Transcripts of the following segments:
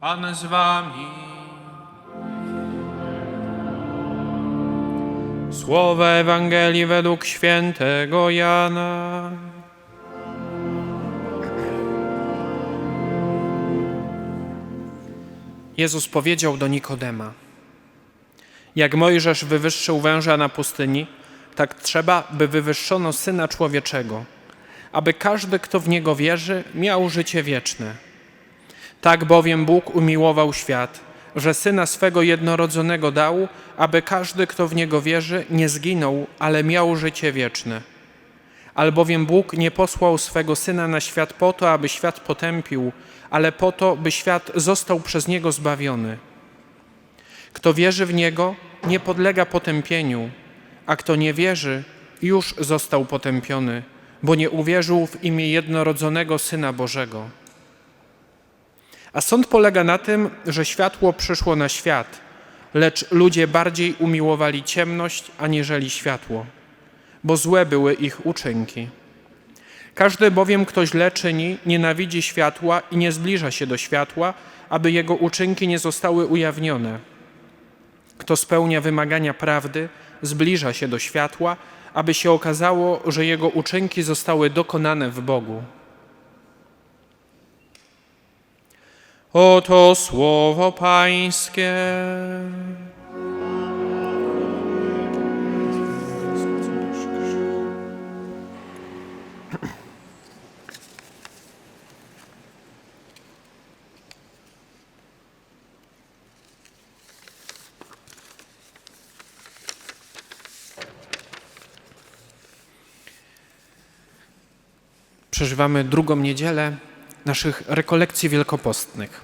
Pan z wami. Słowa Ewangelii według świętego Jana. Jezus powiedział do Nikodema: Jak Mojżesz wywyższył węża na pustyni, tak trzeba, by wywyższono syna człowieczego, aby każdy, kto w niego wierzy, miał życie wieczne. Tak bowiem Bóg umiłował świat, że syna swego jednorodzonego dał, aby każdy, kto w niego wierzy, nie zginął, ale miał życie wieczne. Albowiem Bóg nie posłał swego syna na świat po to, aby świat potępił, ale po to, by świat został przez niego zbawiony. Kto wierzy w niego, nie podlega potępieniu, a kto nie wierzy, już został potępiony, bo nie uwierzył w imię jednorodzonego syna Bożego. A sąd polega na tym, że światło przyszło na świat, lecz ludzie bardziej umiłowali ciemność aniżeli światło, bo złe były ich uczynki. Każdy bowiem, kto źle czyni, nienawidzi światła i nie zbliża się do światła, aby jego uczynki nie zostały ujawnione. Kto spełnia wymagania prawdy, zbliża się do światła, aby się okazało, że jego uczynki zostały dokonane w Bogu. Oto słowo Pańskie. Przeżywamy drugą niedzielę naszych rekolekcji wielkopostnych.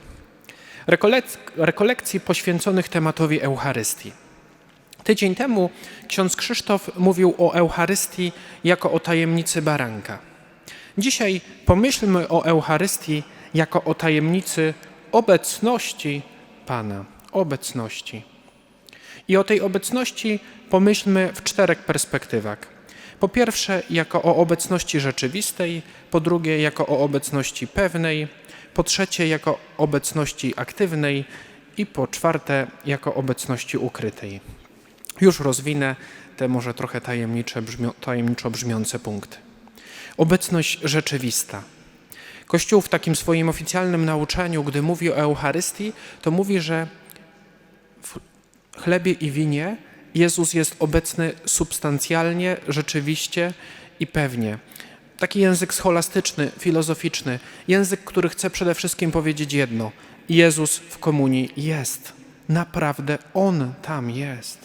Rekolek- rekolekcji poświęconych tematowi Eucharystii. Tydzień temu ksiądz Krzysztof mówił o Eucharystii jako o tajemnicy baranka. Dzisiaj pomyślmy o Eucharystii jako o tajemnicy obecności Pana, obecności. I o tej obecności pomyślmy w czterech perspektywach. Po pierwsze, jako o obecności rzeczywistej, po drugie, jako o obecności pewnej, po trzecie, jako obecności aktywnej i po czwarte, jako obecności ukrytej. Już rozwinę te może trochę tajemnicze, tajemniczo brzmiące punkty. Obecność rzeczywista. Kościół w takim swoim oficjalnym nauczaniu, gdy mówi o Eucharystii, to mówi, że w chlebie i winie Jezus jest obecny substancjalnie, rzeczywiście i pewnie. Taki język scholastyczny, filozoficzny, język, który chce przede wszystkim powiedzieć jedno: Jezus w komunii jest. Naprawdę On tam jest.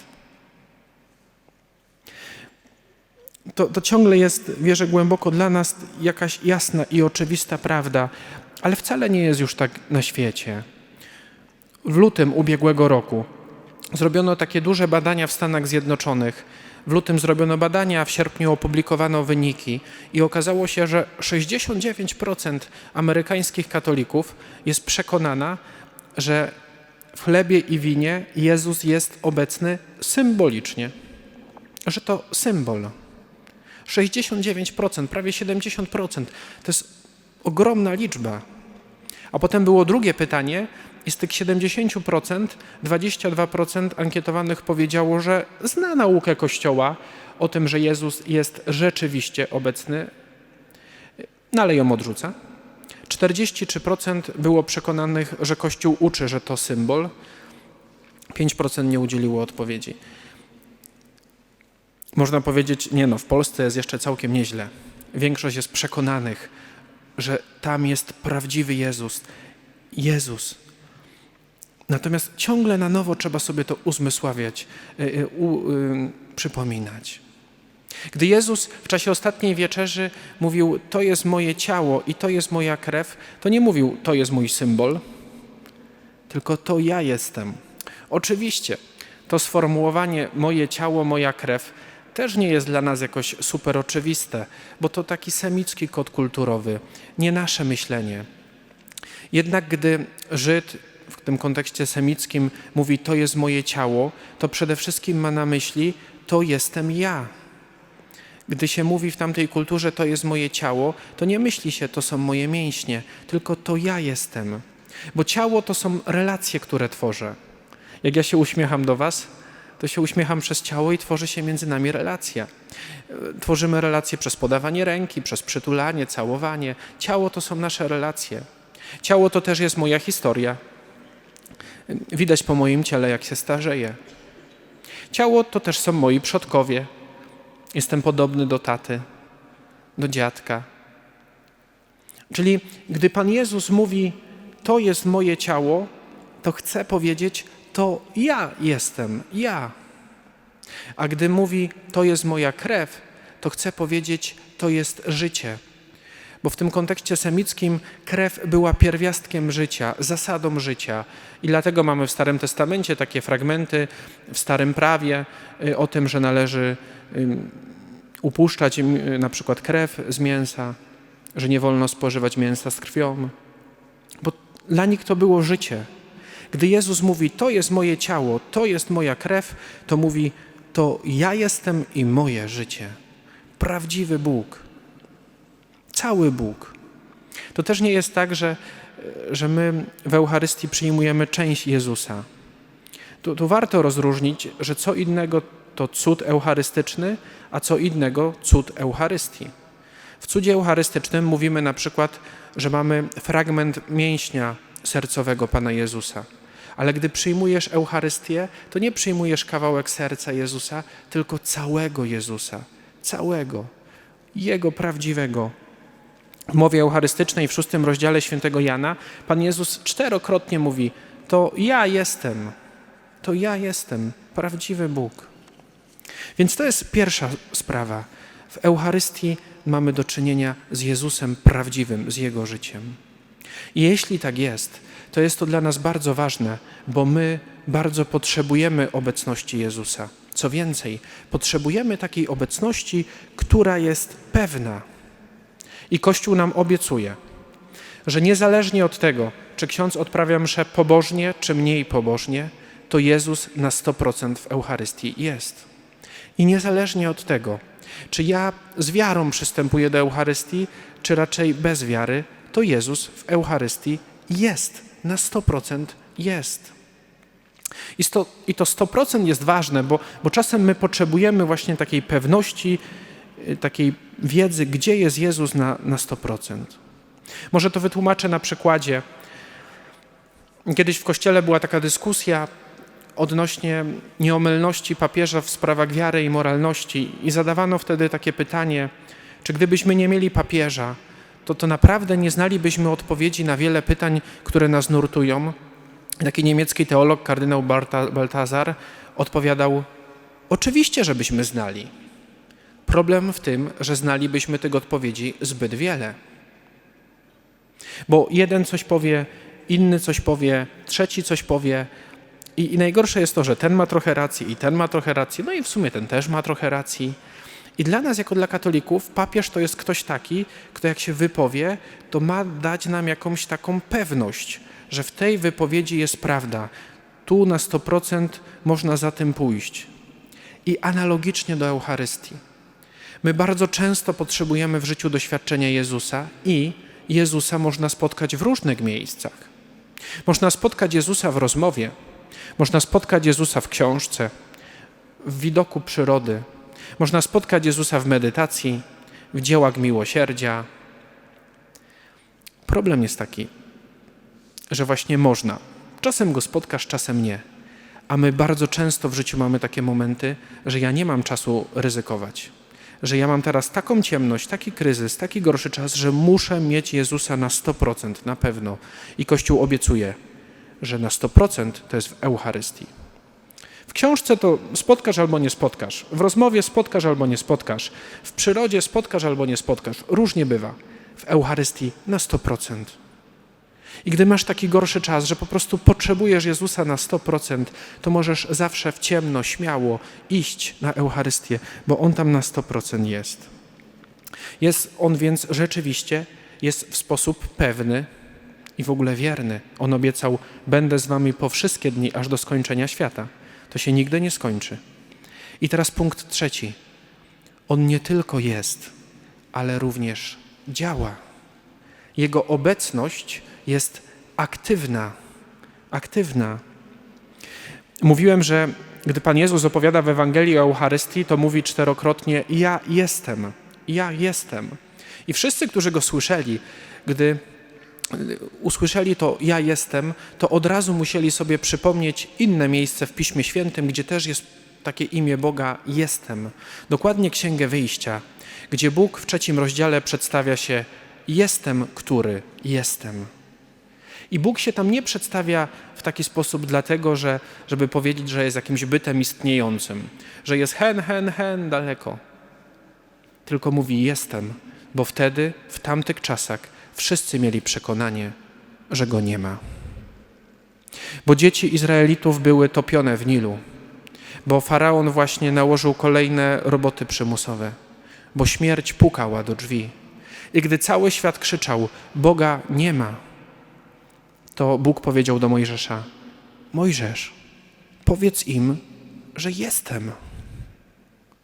To, to ciągle jest, wierzę głęboko, dla nas jakaś jasna i oczywista prawda, ale wcale nie jest już tak na świecie. W lutym ubiegłego roku zrobiono takie duże badania w Stanach Zjednoczonych. W lutym zrobiono badania, w sierpniu opublikowano wyniki i okazało się, że 69% amerykańskich katolików jest przekonana, że w chlebie i winie Jezus jest obecny symbolicznie, że to symbol. 69%, prawie 70%. To jest ogromna liczba. A potem było drugie pytanie i z tych 70% 22% ankietowanych powiedziało, że zna naukę Kościoła o tym, że Jezus jest rzeczywiście obecny, no ale ją odrzuca. 43% było przekonanych, że Kościół uczy, że to symbol. 5% nie udzieliło odpowiedzi. Można powiedzieć, nie no, w Polsce jest jeszcze całkiem nieźle. Większość jest przekonanych, że tam jest prawdziwy Jezus. Jezus. Natomiast ciągle na nowo trzeba sobie to uzmysławiać, y, u, y, przypominać. Gdy Jezus w czasie ostatniej wieczerzy mówił, to jest moje ciało i to jest moja krew, to nie mówił, to jest mój symbol, tylko to ja jestem. Oczywiście, to sformułowanie moje ciało, moja krew też nie jest dla nas jakoś super oczywiste, bo to taki semicki kod kulturowy, nie nasze myślenie. Jednak gdy Żyd w tym kontekście semickim mówi to jest moje ciało, to przede wszystkim ma na myśli to jestem ja. Gdy się mówi w tamtej kulturze to jest moje ciało, to nie myśli się to są moje mięśnie, tylko to ja jestem. Bo ciało to są relacje, które tworzę. Jak ja się uśmiecham do Was, to się uśmiecham przez ciało i tworzy się między nami relacja. Tworzymy relacje przez podawanie ręki, przez przytulanie, całowanie. Ciało to są nasze relacje. Ciało to też jest moja historia. Widać po moim ciele, jak się starzeje. Ciało to też są moi przodkowie. Jestem podobny do taty, do dziadka. Czyli gdy Pan Jezus mówi, to jest moje ciało, to chce powiedzieć, to ja jestem, ja. A gdy mówi, to jest moja krew, to chce powiedzieć, to jest życie. Bo w tym kontekście semickim krew była pierwiastkiem życia, zasadą życia. I dlatego mamy w Starym Testamencie takie fragmenty w Starym Prawie y, o tym, że należy upuszczać na przykład krew z mięsa, że nie wolno spożywać mięsa z krwią. Bo dla nich to było życie. Gdy Jezus mówi, to jest moje ciało, to jest moja krew, to mówi, to ja jestem i moje życie. Prawdziwy Bóg. Cały Bóg. To też nie jest tak, że, że my w Eucharystii przyjmujemy część Jezusa. Tu, tu warto rozróżnić, że co innego to cud eucharystyczny, a co innego cud Eucharystii. W cudzie eucharystycznym mówimy na przykład, że mamy fragment mięśnia sercowego Pana Jezusa. Ale gdy przyjmujesz Eucharystię, to nie przyjmujesz kawałek serca Jezusa, tylko całego Jezusa. Całego. Jego prawdziwego. Mowie eucharystycznej w szóstym rozdziale świętego Jana Pan Jezus czterokrotnie mówi: To ja jestem, to ja jestem, prawdziwy Bóg. Więc to jest pierwsza sprawa. W Eucharystii mamy do czynienia z Jezusem prawdziwym, z Jego życiem. I jeśli tak jest, to jest to dla nas bardzo ważne, bo my bardzo potrzebujemy obecności Jezusa. Co więcej, potrzebujemy takiej obecności, która jest pewna. I Kościół nam obiecuje, że niezależnie od tego, czy ksiądz odprawia mszę pobożnie, czy mniej pobożnie, to Jezus na 100% w Eucharystii jest. I niezależnie od tego, czy ja z wiarą przystępuję do Eucharystii, czy raczej bez wiary, to Jezus w Eucharystii jest, na 100% jest. I, sto, I to 100% jest ważne, bo, bo czasem my potrzebujemy właśnie takiej pewności, takiej wiedzy, gdzie jest Jezus na, na 100%. Może to wytłumaczę na przykładzie. Kiedyś w kościele była taka dyskusja odnośnie nieomylności papieża w sprawach wiary i moralności i zadawano wtedy takie pytanie, czy gdybyśmy nie mieli papieża, to to naprawdę nie znalibyśmy odpowiedzi na wiele pytań, które nas nurtują. Taki niemiecki teolog, kardynał Baltazar, odpowiadał: Oczywiście, żebyśmy znali. Problem w tym, że znalibyśmy tych odpowiedzi zbyt wiele. Bo jeden coś powie, inny coś powie, trzeci coś powie. I, I najgorsze jest to, że ten ma trochę racji i ten ma trochę racji, no i w sumie ten też ma trochę racji. I dla nas, jako dla katolików, papież to jest ktoś taki, kto jak się wypowie, to ma dać nam jakąś taką pewność, że w tej wypowiedzi jest prawda. Tu na 100% można za tym pójść. I analogicznie do Eucharystii. My bardzo często potrzebujemy w życiu doświadczenia Jezusa i Jezusa można spotkać w różnych miejscach. Można spotkać Jezusa w rozmowie, można spotkać Jezusa w książce, w widoku przyrody, można spotkać Jezusa w medytacji, w dziełach miłosierdzia. Problem jest taki, że właśnie można. Czasem go spotkasz, czasem nie. A my bardzo często w życiu mamy takie momenty, że ja nie mam czasu ryzykować. Że ja mam teraz taką ciemność, taki kryzys, taki gorszy czas, że muszę mieć Jezusa na 100% na pewno. I Kościół obiecuje, że na 100% to jest w Eucharystii. W książce to spotkasz albo nie spotkasz, w rozmowie spotkasz albo nie spotkasz, w przyrodzie spotkasz albo nie spotkasz. Różnie bywa. W Eucharystii na 100%. I gdy masz taki gorszy czas, że po prostu potrzebujesz Jezusa na 100%, to możesz zawsze w ciemno, śmiało iść na Eucharystię, bo On tam na 100% jest. Jest On więc rzeczywiście, jest w sposób pewny i w ogóle wierny. On obiecał, będę z wami po wszystkie dni, aż do skończenia świata. To się nigdy nie skończy. I teraz punkt trzeci. On nie tylko jest, ale również działa. Jego obecność jest aktywna. Aktywna. Mówiłem, że gdy Pan Jezus opowiada w Ewangelii o Eucharystii, to mówi czterokrotnie: Ja jestem, ja jestem. I wszyscy, którzy go słyszeli, gdy usłyszeli to ja jestem, to od razu musieli sobie przypomnieć inne miejsce w Piśmie Świętym, gdzie też jest takie imię Boga jestem. Dokładnie Księgę Wyjścia, gdzie Bóg w trzecim rozdziale przedstawia się jestem, który jestem. I Bóg się tam nie przedstawia w taki sposób dlatego, że, żeby powiedzieć, że jest jakimś bytem istniejącym, że jest hen, hen, hen daleko. Tylko mówi jestem, bo wtedy, w tamtych czasach, wszyscy mieli przekonanie, że go nie ma. Bo dzieci Izraelitów były topione w Nilu, bo faraon właśnie nałożył kolejne roboty przymusowe, bo śmierć pukała do drzwi. I gdy cały świat krzyczał: Boga nie ma, to Bóg powiedział do Mojżesza: Mojżesz, powiedz im, że jestem.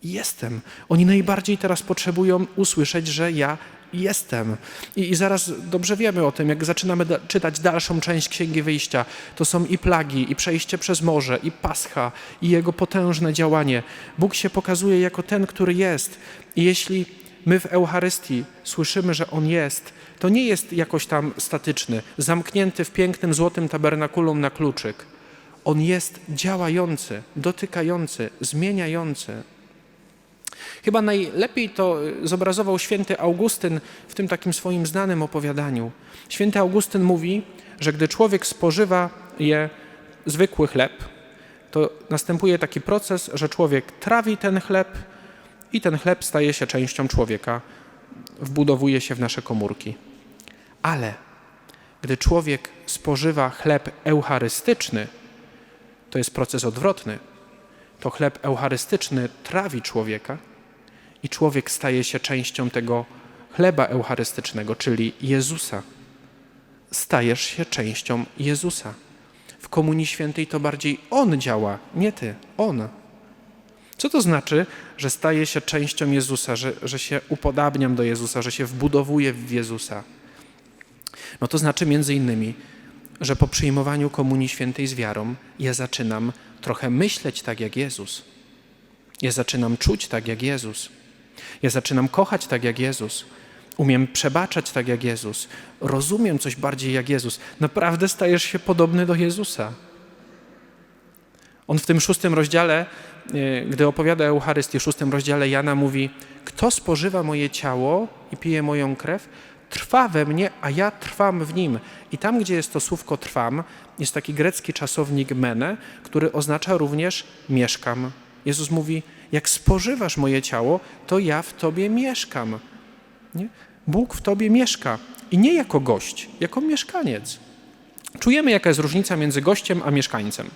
Jestem. Oni najbardziej teraz potrzebują usłyszeć, że ja jestem. I, I, zaraz dobrze wiemy o tym, jak zaczynamy da czytać dalszą część Księgi Wyjścia. To są i plagi, i przejście przez morze, i Pascha, i Jego potężne działanie. Bóg się pokazuje jako ten, który jest. I jeśli my w Eucharystii słyszymy, że On jest, to nie jest jakoś tam statyczny, zamknięty w pięknym złotym tabernakulum na kluczyk. On jest działający, dotykający, zmieniający. Chyba najlepiej to zobrazował święty Augustyn w tym takim swoim znanym opowiadaniu. Święty Augustyn mówi, że gdy człowiek spożywa je zwykły chleb, to następuje taki proces, że człowiek trawi ten chleb i ten chleb staje się częścią człowieka, wbudowuje się w nasze komórki. Ale gdy człowiek spożywa chleb eucharystyczny, to jest proces odwrotny. To chleb eucharystyczny trawi człowieka i człowiek staje się częścią tego chleba eucharystycznego, czyli Jezusa. Stajesz się częścią Jezusa. W Komunii Świętej to bardziej On działa, nie ty, On. Co to znaczy, że staje się częścią Jezusa, że, że się upodabniam do Jezusa, że się wbudowuję w Jezusa? No to znaczy między innymi, że po przyjmowaniu Komunii Świętej z wiarą ja zaczynam trochę myśleć tak jak Jezus. Ja zaczynam czuć tak jak Jezus. Ja zaczynam kochać tak jak Jezus. Umiem przebaczać tak jak Jezus. Rozumiem coś bardziej jak Jezus. Naprawdę stajesz się podobny do Jezusa. On w tym szóstym rozdziale, e, gdy opowiada o Eucharystii, w szóstym rozdziale Jana mówi: Kto spożywa moje ciało i pije moją krew, trwa we mnie, a ja trwam w nim. I tam, gdzie jest to słówko trwam, jest taki grecki czasownik mene, który oznacza również mieszkam. Jezus mówi: Jak spożywasz moje ciało, to ja w tobie mieszkam. Nie? Bóg w tobie mieszka i nie jako gość, jako mieszkaniec. Czujemy, jaka jest różnica między gościem a mieszkańcem.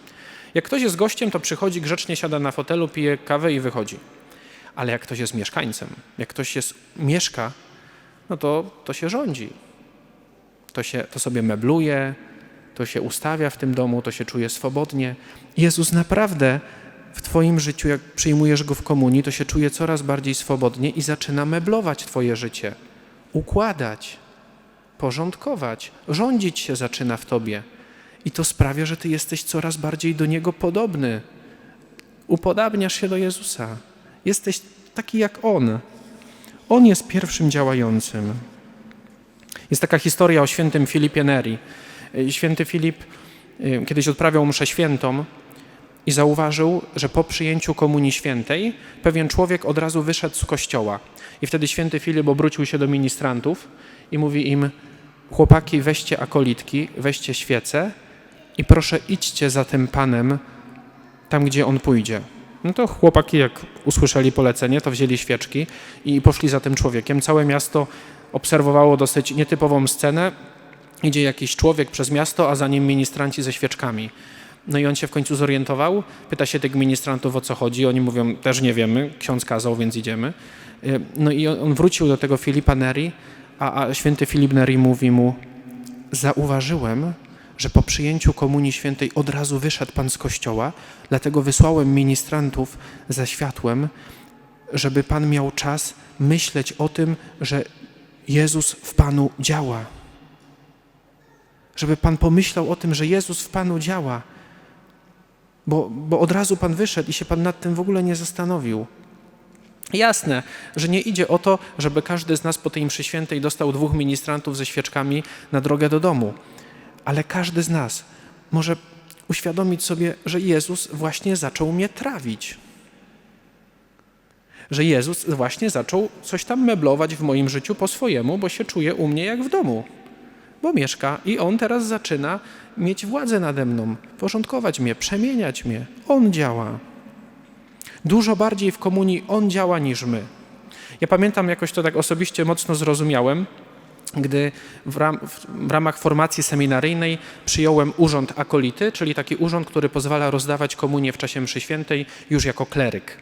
Jak ktoś jest gościem, to przychodzi grzecznie, siada na fotelu, pije kawę i wychodzi. Ale jak ktoś jest mieszkańcem, jak ktoś jest, mieszka, no to, to się rządzi. To, się, to sobie mebluje, to się ustawia w tym domu, to się czuje swobodnie. Jezus naprawdę w Twoim życiu, jak przyjmujesz Go w komunii, to się czuje coraz bardziej swobodnie i zaczyna meblować Twoje życie, układać, porządkować, rządzić się zaczyna w Tobie. I to sprawia, że Ty jesteś coraz bardziej do Niego podobny. Upodabniasz się do Jezusa. Jesteś taki jak On. On jest pierwszym działającym. Jest taka historia o świętym Filipie Neri. Święty Filip y, kiedyś odprawiał mszę świętą i zauważył, że po przyjęciu Komunii Świętej pewien człowiek od razu wyszedł z kościoła. I wtedy święty Filip obrócił się do ministrantów i mówi im: Chłopaki, weźcie akolitki, weźcie świece i proszę idźcie za tym panem tam, gdzie on pójdzie. No to chłopaki, jak usłyszeli polecenie, to wzięli świeczki i poszli za tym człowiekiem. Całe miasto obserwowało dosyć nietypową scenę. Idzie jakiś człowiek przez miasto, a za nim ministranci ze świeczkami. No i on się w końcu zorientował, pyta się tych ministrantów o co chodzi. Oni mówią, też nie wiemy, ksiądz kazał, więc idziemy. No i on wrócił do tego Filipa Neri, a, a święty Filip Neri mówi mu, zauważyłem, że po przyjęciu Komunii Świętej od razu wyszedł Pan z kościoła, dlatego wysłałem ministrantów ze światłem, żeby Pan miał czas myśleć o tym, że Jezus w Panu działa. Żeby Pan pomyślał o tym, że Jezus w Panu działa, bo, bo od razu Pan wyszedł i się Pan nad tym w ogóle nie zastanowił. Jasne, że nie idzie o to, żeby każdy z nas po tej mszy świętej dostał dwóch ministrantów ze świeczkami na drogę do domu, ale każdy z nas może uświadomić sobie, że Jezus właśnie zaczął mnie trawić. Że Jezus właśnie zaczął coś tam meblować w moim życiu po swojemu, bo się czuje u mnie jak w domu. Bo mieszka i on teraz zaczyna mieć władzę nade mną, porządkować mnie, przemieniać mnie. On działa. Dużo bardziej w komunii on działa niż my. Ja pamiętam jakoś to tak osobiście mocno zrozumiałem, gdy w, ram, w, ramach formacji seminaryjnej przyjąłem urząd akolity, czyli taki urząd, który pozwala rozdawać komunię w czasie mszy świętej już jako kleryk.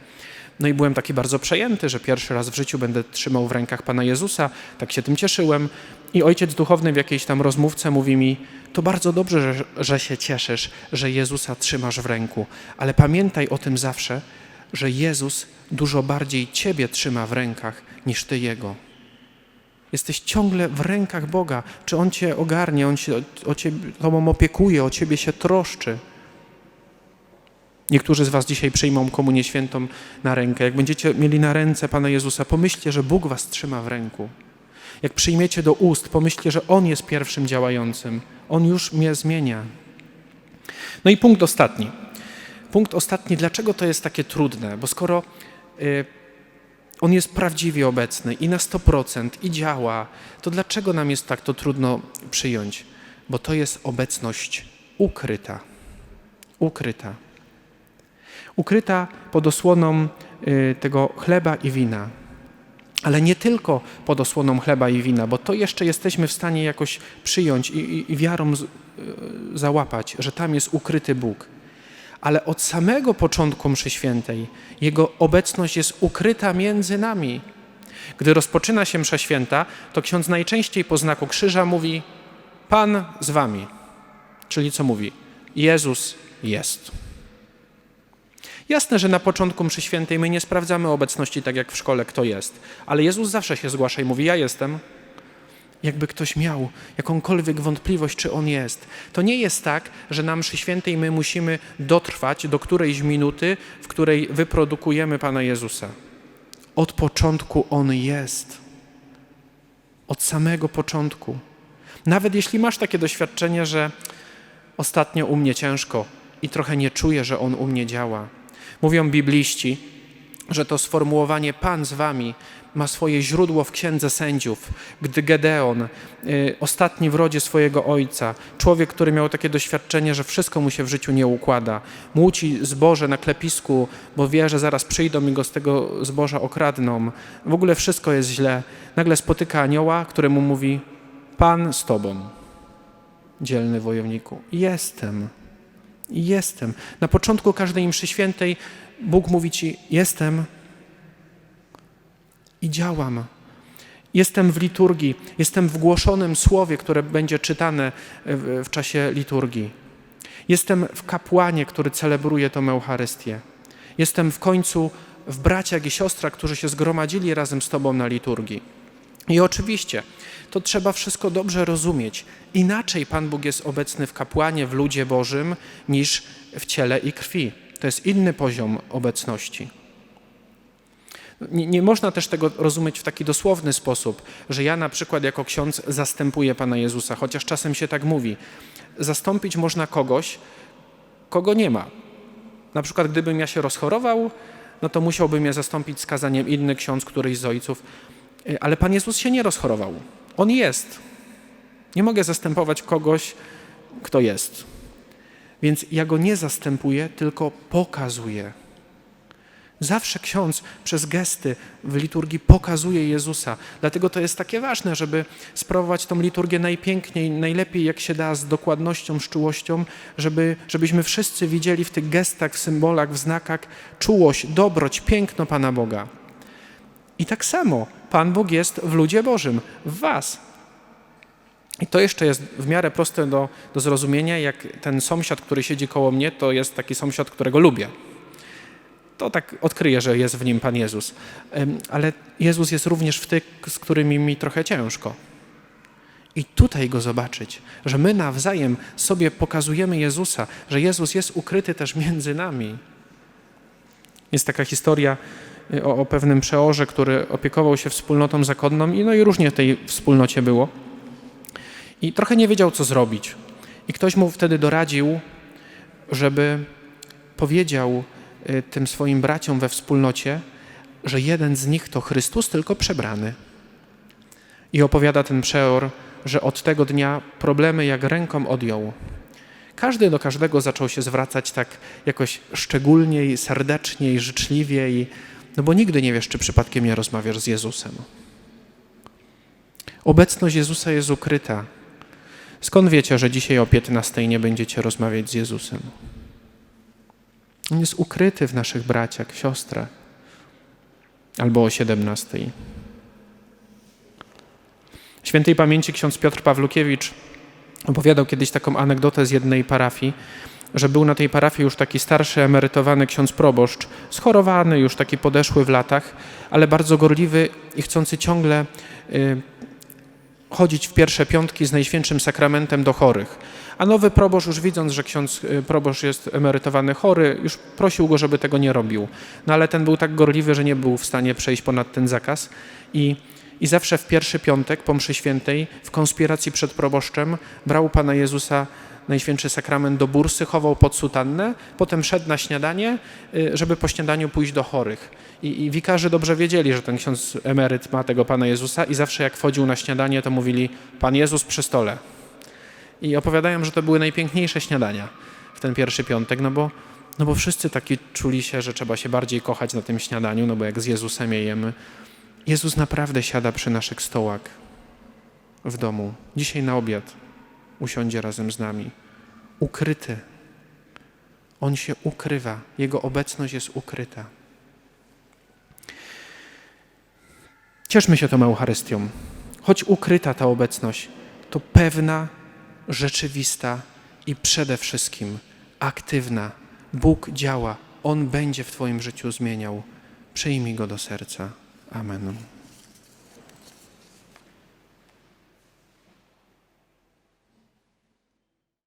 No i byłem taki bardzo przejęty, że pierwszy raz w życiu będę trzymał w rękach Pana Jezusa, tak się tym cieszyłem. I ojciec duchowny w jakiejś tam rozmówce mówi mi, to bardzo dobrze, że, że się cieszysz, że Jezusa trzymasz w ręku, ale pamiętaj o tym zawsze, że Jezus dużo bardziej Ciebie trzyma w rękach niż Ty Jego. Jesteś ciągle w rękach Boga. Czy On Cię ogarnie, On się o Ciebie Tobą opiekuje, o Ciebie się troszczy. Niektórzy z Was dzisiaj przyjmą komunię świętą na rękę. Jak będziecie mieli na ręce Pana Jezusa, pomyślcie, że Bóg Was trzyma w ręku. Jak przyjmiecie do ust, pomyślcie, że On jest pierwszym działającym. On już mnie zmienia. No i punkt ostatni. Punkt ostatni, dlaczego to jest takie trudne? Bo skoro y, On jest prawdziwie obecny i na 100% i działa, to dlaczego nam jest tak to trudno przyjąć? Bo to jest obecność ukryta. Ukryta. Ukryta pod osłoną y, tego chleba i wina. Ale nie tylko pod osłoną chleba i wina, bo to jeszcze jesteśmy w stanie jakoś przyjąć i, i, i wiarą z, y, załapać, że tam jest ukryty Bóg ale od samego początku mszy świętej Jego obecność jest ukryta między nami. Gdy rozpoczyna się msza święta, to ksiądz najczęściej po znaku krzyża mówi Pan z wami. Czyli co mówi? Jezus jest. Jasne, że na początku mszy świętej my nie sprawdzamy obecności tak jak w szkole, kto jest, ale Jezus zawsze się zgłasza i mówi: Ja jestem jakby ktoś miał jakąkolwiek wątpliwość, czy on jest. To nie jest tak, że na mszy świętej my musimy dotrwać do którejś minuty, w której wyprodukujemy Pana Jezusa. Od początku On jest. Od samego początku. Nawet jeśli masz takie doświadczenie, że ostatnio u mnie ciężko i trochę nie czuję, że On u mnie działa. Mówią bibliści, że to sformułowanie Pan z wami ma swoje źródło w Księdze Sędziów, gdy Gedeon, y, ostatni w rodzie swojego ojca, człowiek, który miał takie doświadczenie, że wszystko mu się w życiu nie układa, muci zboże na klepisku, bo wie, że zaraz przyjdą i go z tego zboża okradną, w ogóle wszystko jest źle. Nagle spotyka anioła, któremu mówi, Pan z tobą, dzielny wojowniku. Jestem, jestem. Na początku każdej mszy świętej Bóg mówi ci, jestem, i działam. Jestem w liturgii, jestem w głoszonym słowie, które będzie czytane w, w czasie liturgii. Jestem w kapłanie, który celebruje tę Eucharystię. Jestem w końcu w braciach i siostrach, którzy się zgromadzili razem z Tobą na liturgii. I oczywiście to trzeba wszystko dobrze rozumieć. Inaczej Pan Bóg jest obecny w kapłanie, w ludzie Bożym, niż w ciele i krwi. To jest inny poziom obecności. Nie, nie, można też tego rozumieć w taki dosłowny sposób, że ja na przykład jako ksiądz zastępuję Pana Jezusa, chociaż czasem się tak mówi. Zastąpić można kogoś, kogo nie ma. Na przykład gdybym ja się rozchorował, no to musiałby mnie zastąpić skazaniem inny ksiądz, któryś z ojców. Y, ale Pan Jezus się nie rozchorował. On jest. Nie mogę zastępować kogoś, kto jest. Więc ja go nie zastępuję, tylko pokazuję. Zawsze ksiądz przez gesty w liturgii pokazuje Jezusa. Dlatego to jest takie ważne, żeby sprawować tą liturgię najpiękniej, najlepiej jak się da, z dokładnością, z czułością, żeby, żebyśmy wszyscy widzieli w tych gestach, w symbolach, w znakach czułość, dobroć, piękno Pana Boga. I tak samo Pan Bóg jest w ludzie Bożym, w Was. I to jeszcze jest w miarę proste do, do zrozumienia, jak ten sąsiad, który siedzi koło mnie, to jest taki sąsiad, którego lubię to tak odkryję, że jest w nim Pan Jezus. Ale Jezus jest również w tych, z którymi mi trochę ciężko. I tutaj go zobaczyć, że my nawzajem sobie pokazujemy Jezusa, że Jezus jest ukryty też między nami. Jest taka historia y, o, o pewnym przeorze, który opiekował się wspólnotą zakonną i no i różnie tej wspólnocie było. I trochę nie wiedział, co zrobić. I ktoś mu wtedy doradził, żeby powiedział y, tym swoim braciom we wspólnocie, że jeden z nich to Chrystus, tylko przebrany. I opowiada ten przeor, że od tego dnia problemy jak ręką odjął. Każdy do każdego zaczął się zwracać tak jakoś szczególniej, serdeczniej, życzliwiej, no bo nigdy nie wiesz, czy przypadkiem nie rozmawiasz z Jezusem. Obecność Jezusa jest ukryta. Skąd wiecie, że dzisiaj o 15 nie będziecie rozmawiać z Jezusem? On jest ukryty w naszych braciach, siostrach. Albo o 17. Świętej pamięci ksiądz Piotr Pawlukiewicz opowiadał kiedyś taką anegdotę z jednej parafii, że był na tej parafii już taki starszy, emerytowany ksiądz proboszcz, schorowany, już taki podeszły w latach, ale bardzo gorliwy i chcący ciągle y, chodzić w pierwsze piątki z Najświętszym Sakramentem do chorych. A nowy proboszcz, już widząc, że ksiądz y, proboszcz jest emerytowany chory, już prosił go, żeby tego nie robił. No ale ten był tak gorliwy, że nie był w stanie przejść ponad ten zakaz i i zawsze w pierwszy piątek po mszy świętej w konspiracji przed proboszczem brał Pana Jezusa Najświętszy Sakrament do bursy, chował pod sutannę, potem szedł na śniadanie, y, żeby po śniadaniu pójść do chorych. I, I wikarze dobrze wiedzieli, że ten ksiądz emeryt ma tego Pana Jezusa i zawsze jak wchodził na śniadanie, to mówili Pan Jezus przy stole. I opowiadają, że to były najpiękniejsze śniadania w ten pierwszy piątek, no bo, no bo wszyscy taki czuli się, że trzeba się bardziej kochać na tym śniadaniu, no bo jak z Jezusem jejemy, Jezus naprawdę siada przy naszych stołach w domu. Dzisiaj na obiad usiądzie razem z nami. Ukryty. On się ukrywa. Jego obecność jest ukryta. Cieszmy się tą Eucharystią. Choć ukryta ta obecność, to pewna, rzeczywista i przede wszystkim aktywna. Bóg działa. On będzie w Twoim życiu zmieniał. Przyjmij go do serca. Amen.